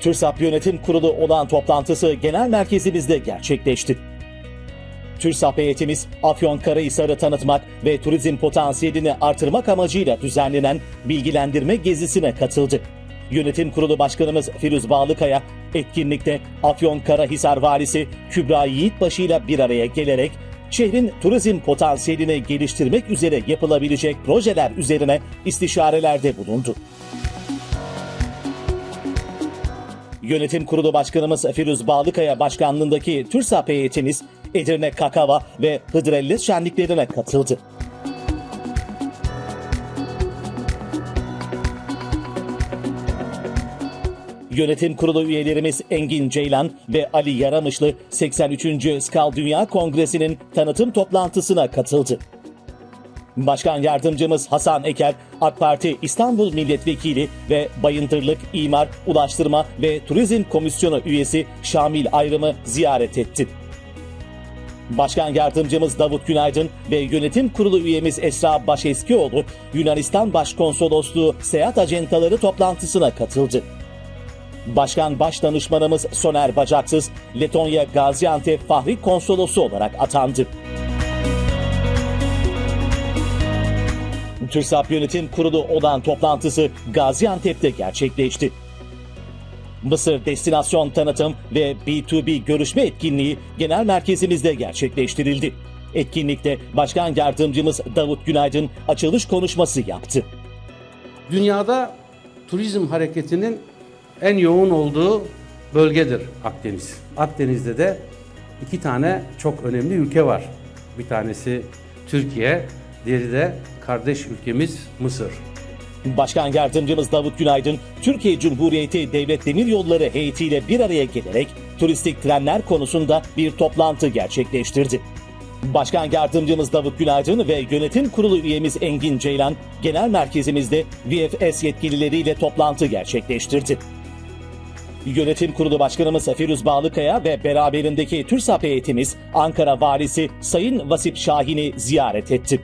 TÜRSAP Yönetim Kurulu olan toplantısı genel merkezimizde gerçekleşti. TÜRSAP heyetimiz Afyonkarahisar'ı tanıtmak ve turizm potansiyelini artırmak amacıyla düzenlenen bilgilendirme gezisine katıldı. Yönetim Kurulu Başkanımız Firuz Bağlıkaya etkinlikte Afyonkarahisar Valisi Kübra Yiğitbaşı ile bir araya gelerek şehrin turizm potansiyelini geliştirmek üzere yapılabilecek projeler üzerine istişarelerde bulundu. Yönetim Kurulu Başkanımız Firuz Bağlıkaya başkanlığındaki TÜRSAP heyetimiz Edirne Kakava ve Hıdrellez şenliklerine katıldı. Yönetim Kurulu üyelerimiz Engin Ceylan ve Ali Yaramışlı 83. Skal Dünya Kongresi'nin tanıtım toplantısına katıldı. Başkan Yardımcımız Hasan Eker, AK Parti İstanbul Milletvekili ve Bayındırlık, İmar, Ulaştırma ve Turizm Komisyonu üyesi Şamil Ayrım'ı ziyaret etti. Başkan Yardımcımız Davut Günaydın ve Yönetim Kurulu üyemiz Esra Başeskioğlu, Yunanistan Başkonsolosluğu seyahat acentaları toplantısına katıldı. Başkan Başdanışmanımız Soner Bacaksız, Letonya Gaziantep Fahri Konsolosu olarak atandı. TÜRSAP Yönetim Kurulu olan toplantısı Gaziantep'te gerçekleşti. Mısır Destinasyon Tanıtım ve B2B Görüşme Etkinliği genel merkezimizde gerçekleştirildi. Etkinlikte Başkan Yardımcımız Davut Günaydın açılış konuşması yaptı. Dünyada turizm hareketinin en yoğun olduğu bölgedir Akdeniz. Akdeniz'de de iki tane çok önemli ülke var. Bir tanesi Türkiye, diğeri de kardeş ülkemiz Mısır. Başkan Yardımcımız Davut Günaydın, Türkiye Cumhuriyeti Devlet Demiryolları heyetiyle bir araya gelerek turistik trenler konusunda bir toplantı gerçekleştirdi. Başkan Yardımcımız Davut Günaydın ve Yönetim Kurulu üyemiz Engin Ceylan, genel merkezimizde VFS yetkilileriyle toplantı gerçekleştirdi. Yönetim Kurulu Başkanımız Firuz Bağlıkaya ve beraberindeki TÜRSAP heyetimiz Ankara Valisi Sayın Vasip Şahin'i ziyaret etti.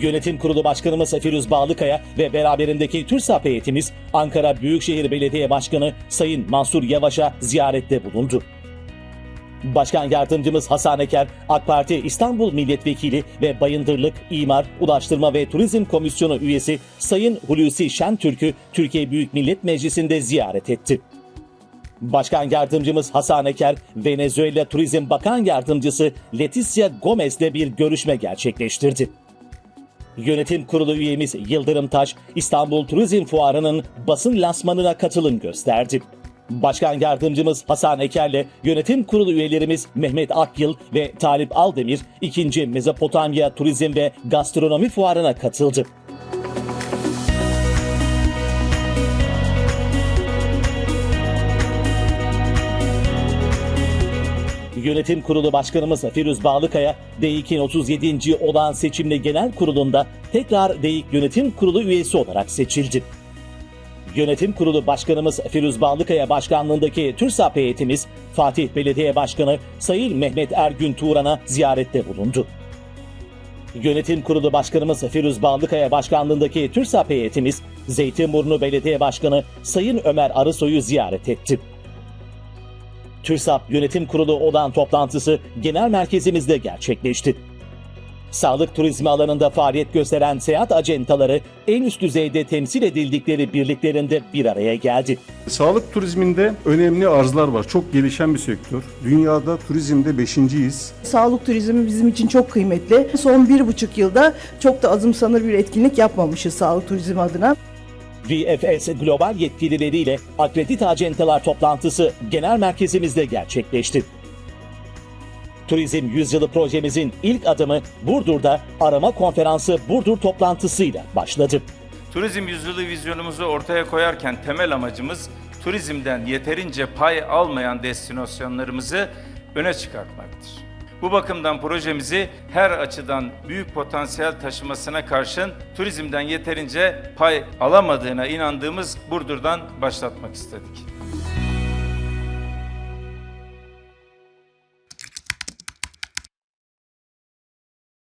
Yönetim Kurulu Başkanımız Firuz Bağlıkaya ve beraberindeki TÜRSAP heyetimiz Ankara Büyükşehir Belediye Başkanı Sayın Mansur Yavaş'a ziyarette bulundu. Başkan Yardımcımız Hasan Eker, AK Parti İstanbul Milletvekili ve Bayındırlık, İmar, Ulaştırma ve Turizm Komisyonu üyesi Sayın Hulusi Şentürk'ü Türkiye Büyük Millet Meclisi'nde ziyaret etti. Başkan Yardımcımız Hasan Eker, Venezuela Turizm Bakan Yardımcısı Leticia Gomez'le bir görüşme gerçekleştirdi. Yönetim Kurulu üyemiz Yıldırım Taş, İstanbul Turizm Fuarı'nın basın lansmanına katılım gösterdi. Başkan Yardımcımız Hasan Eker'le Yönetim Kurulu üyelerimiz Mehmet Akyıl ve Talip Aldemir 2. Mezopotamya Turizm ve Gastronomi Fuarı'na katıldı. Yönetim Kurulu Başkanımız Firuz Bağlıkaya, DEİK'in 37. olan seçimli genel kurulunda tekrar DEİK Yönetim Kurulu üyesi olarak seçildi. Yönetim Kurulu Başkanımız Firuz Bağlıkaya başkanlığındaki TÜRSAP heyetimiz Fatih Belediye Başkanı Sayın Mehmet Ergün Turan'a ziyarette bulundu. Yönetim Kurulu Başkanımız Firuz Bağlıkaya başkanlığındaki TÜRSAP heyetimiz Zeytinburnu Belediye Başkanı Sayın Ömer Arısoy'u ziyaret etti. TÜRSAP Yönetim Kurulu olan toplantısı genel merkezimizde gerçekleşti. Sağlık turizmi alanında faaliyet gösteren seyahat acentaları en üst düzeyde temsil edildikleri birliklerinde bir araya geldi. Sağlık turizminde önemli arzlar var. Çok gelişen bir sektör. Dünyada turizmde beşinciyiz. Sağlık turizmi bizim için çok kıymetli. Son bir buçuk yılda çok da azımsanır bir etkinlik yapmamışız sağlık turizmi adına. VFS Global yetkilileriyle akredite acentalar toplantısı genel merkezimizde gerçekleşti. Turizm Yüzyılı projemizin ilk adımı Burdur'da arama konferansı Burdur toplantısıyla başladı. Turizm yüzyılı vizyonumuzu ortaya koyarken temel amacımız turizmden yeterince pay almayan destinasyonlarımızı öne çıkartmaktır. Bu bakımdan projemizi her açıdan büyük potansiyel taşımasına karşın turizmden yeterince pay alamadığına inandığımız Burdur'dan başlatmak istedik.